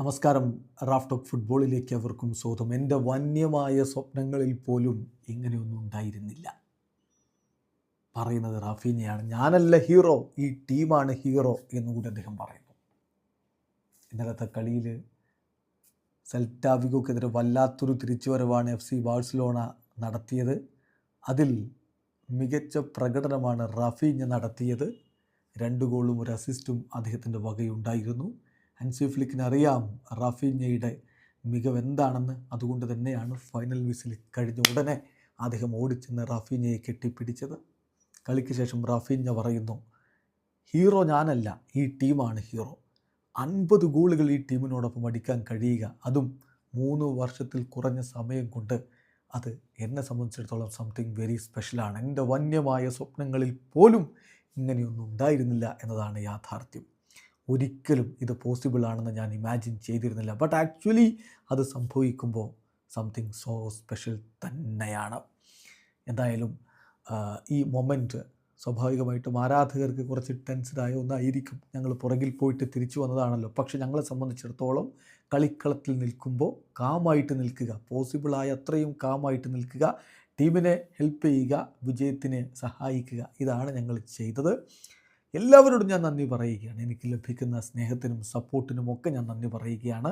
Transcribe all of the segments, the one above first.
നമസ്കാരം. Raf talk ഫുട്ബോളിലേക്ക് അവർക്കും സ്വാഗതം. എന്റെ വന്യമായ സ്വപ്നങ്ങളിൽ പോലും ഇങ്ങനെയൊന്നും ഉണ്ടായിരുന്നില്ല. പറയുന്നത് റാഫീനയാണ്. ഞാനല്ല ഹീറോ ഈ ടീമാണ് ഹീറോ എന്നുകൂടി അദ്ദേഹം പറയുന്നു. ഇന്നലത്തെ കളിയിൽ സെൽറ്റാവിഗോക്കെതിരെ വല്ലാത്തൊരു തിരിച്ചുവരവാണ് എഫ് സി ബാഴ്സലോണ നടത്തിയത്. അതിൽ മികച്ച പ്രകടനമാണ് റാഫീഞ്ഞ നടത്തിയത്. രണ്ട് ഗോളും ഒരു അസിസ്റ്റും അദ്ദേഹത്തിന്റെ വകയുണ്ടായിരുന്നു. ഹൻസി ഫ്ലിക്കിന് അറിയാം റാഫീഞ്ഞയുടെ മികവ് എന്താണെന്ന് അതുകൊണ്ട് തന്നെയാണ് ഫൈനൽ വിസിൽ കഴിഞ്ഞ ഉടനെ അദ്ദേഹം ഓടിച്ചെന്ന് റാഫീഞ്ഞയെ കെട്ടിപ്പിടിച്ചത്. കളിക്ക് ശേഷം റാഫീഞ്ഞ പറയുന്നു ഹീറോ ഞാനല്ല ഈ ടീമാണ് ഹീറോ. അൻപത് ഗോളുകൾ ഈ ടീമിനോടൊപ്പം അടിക്കാൻ കഴിയുക. അതും മൂന്ന് വർഷത്തിൽ കുറഞ്ഞ സമയം കൊണ്ട് അത് എന്നെ സംബന്ധിച്ചിടത്തോളം സംതിങ് വെരി സ്പെഷ്യലാണ് എന്റെ വന്യമായ സ്വപ്നങ്ങളിൽ പോലും ഇങ്ങനെയൊന്നും ഉണ്ടായിരുന്നില്ല എന്നതാണ് യാഥാർത്ഥ്യം. ഒരിക്കലും ഇത് പോസിബിൾ ആണെന്ന് ഞാൻ ഇമാജിൻ ചെയ്തിരുന്നില്ല. ബട്ട് ആക്ച്വലി അത് സംഭവിക്കുമ്പോൾ സംതിങ് സോ സ്പെഷ്യൽ തന്നെയാണ്. എന്തായാലും ഈ മൊമെന്റ് സ്വാഭാവികമായിട്ടും ആരാധകർക്ക് കുറച്ച് ടെൻസ്ഡായ ഒന്നായിരിക്കും. ഞങ്ങൾ പുറകിൽ പോയിട്ട് തിരിച്ചു വന്നതാണല്ലോ. പക്ഷെ ഞങ്ങളെ സംബന്ധിച്ചിടത്തോളം കളിക്കളത്തിൽ നിൽക്കുമ്പോൾ കാമായിട്ട് നിൽക്കുക പോസിബിളായ അത്രയും കാമായിട്ട് നിൽക്കുക ടീമിനെ ഹെൽപ്പ് ചെയ്യുക വിജയത്തിനെ സഹായിക്കുക ഇതാണ് ഞങ്ങൾ ചെയ്തത്. എല്ലാവരോടും ഞാൻ നന്ദി പറയുകയാണ്. എനിക്ക് ലഭിക്കുന്ന സ്നേഹത്തിനും സപ്പോർട്ടിനും ഒക്കെ ഞാൻ നന്ദി പറയുകയാണ്.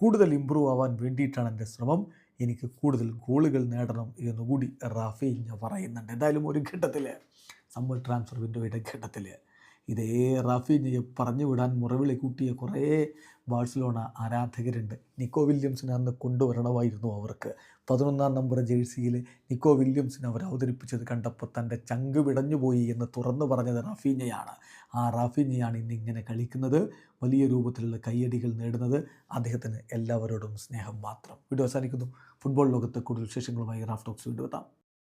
കൂടുതൽ ഇമ്പ്രൂവ് ആവാൻ വേണ്ടിയിട്ടാണ് എന്റെ ശ്രമം. എനിക്ക് കൂടുതൽ ഗോളുകൾ നേടണം എന്നുകൂടി ഞാൻ പറയുന്നുണ്ട്. എന്തായാലും ഒരു ഘട്ടത്തിൽ സമ്മർ ട്രാൻസ്ഫർ വിൻഡോയുടെ ഘട്ടത്തിൽ ഇതേ റാഫീഞ്ഞയെ പറഞ്ഞു വിടാൻ മുറവിളി കൂട്ടിയ കുറേ ബാഴ്സലോണ ആരാധകരുണ്ട്. നിക്കോ വില്യംസിനെ അന്ന് കൊണ്ടുവരണമായിരുന്നു അവർക്ക്. പതിനൊന്നാം നമ്പർ ജേഴ്സിയിൽ നിക്കോ വില്യംസിനെ അവർ അവതരിപ്പിച്ചത് കണ്ടപ്പോൾ തന്റെ ചങ്ക് വിടഞ്ഞുപോയി എന്ന് തുറന്നു പറഞ്ഞത് റാഫീഞ്ഞയാണ് ആ റാഫീഞ്ഞയാണ് ഇന്നിങ്ങനെ കളിക്കുന്നത്. വലിയ രൂപത്തിലുള്ള കയ്യടികൾ നേടുന്നത് അദ്ദേഹത്തിന് എല്ലാവരോടും സ്നേഹം മാത്രം. വീഡിയോ അവസാനിക്കുന്നു. ഫുട്ബോൾ ലോകത്തെ കൂടുതൽ വിശേഷങ്ങളുമായി റാഫ് ടോക്സ് വീണ്ടും എത്താം.